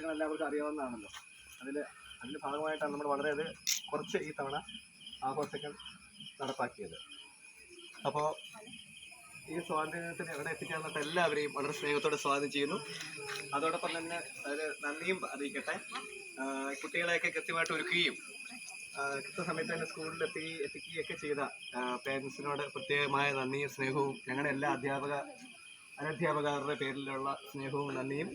ആഘോഷങ്ങൾ എല്ലാവർക്കും അറിയാവുന്നതാണല്ലോ. അതിൽ അതിന്റെ ഭാഗമായിട്ടാണ് നമ്മൾ വളരെ അത് കുറച്ച് ഈ തവണ ആഘോഷങ്ങൾ നടപ്പാക്കിയത്. അപ്പോൾ ഈ സ്വാതന്ത്ര്യത്തിന് എവിടെ എത്തിക്കാനുള്ള എല്ലാവരെയും വളരെ സ്നേഹത്തോടെ സ്വാഗതം ചെയ്യുന്നു. അതോടൊപ്പം തന്നെ അതിൽ നന്ദിയും അറിയിക്കട്ടെ. കുട്ടികളെയൊക്കെ കൃത്യമായിട്ട് ഒരുക്കുകയും കൃത്യസമയത്ത് തന്നെ സ്കൂളിൽ എത്തി എത്തിക്കുകയൊക്കെ ചെയ്ത പേരൻസിനോട് പ്രത്യേകമായ നന്ദിയും സ്നേഹവും ഞങ്ങളുടെ എല്ലാ അധ്യാപക അനധ്യാപകരുടെ പേരിലുള്ള സ്നേഹവും നന്ദിയും.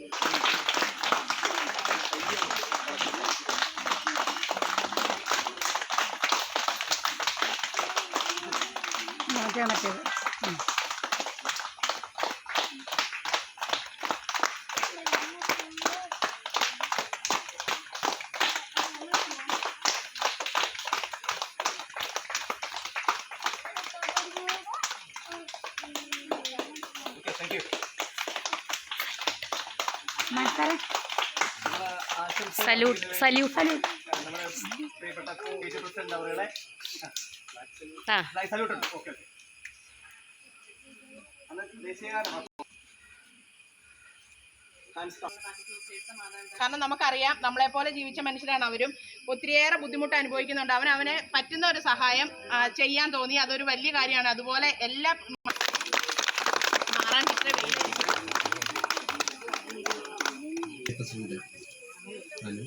നോക്കിയാൽ മറ്റേത് ഉം. ഓക്കെ താങ്ക് യു മക്കളെ salute salute ആ. കാരണം നമുക്കറിയാം നമ്മളെ പോലെ ജീവിച്ച മനുഷ്യരാണ് അവരും. ഒത്തിരിയേറെ ബുദ്ധിമുട്ട് അനുഭവിക്കുന്നുണ്ട്. അവൻ അവനെ പറ്റുന്ന ഒരു സഹായം ചെയ്യാൻ തോന്നി. അതൊരു വലിയ കാര്യമാണ്. അതുപോലെ എല്ലാ മാറാൻ ഇത്ര হ্যালো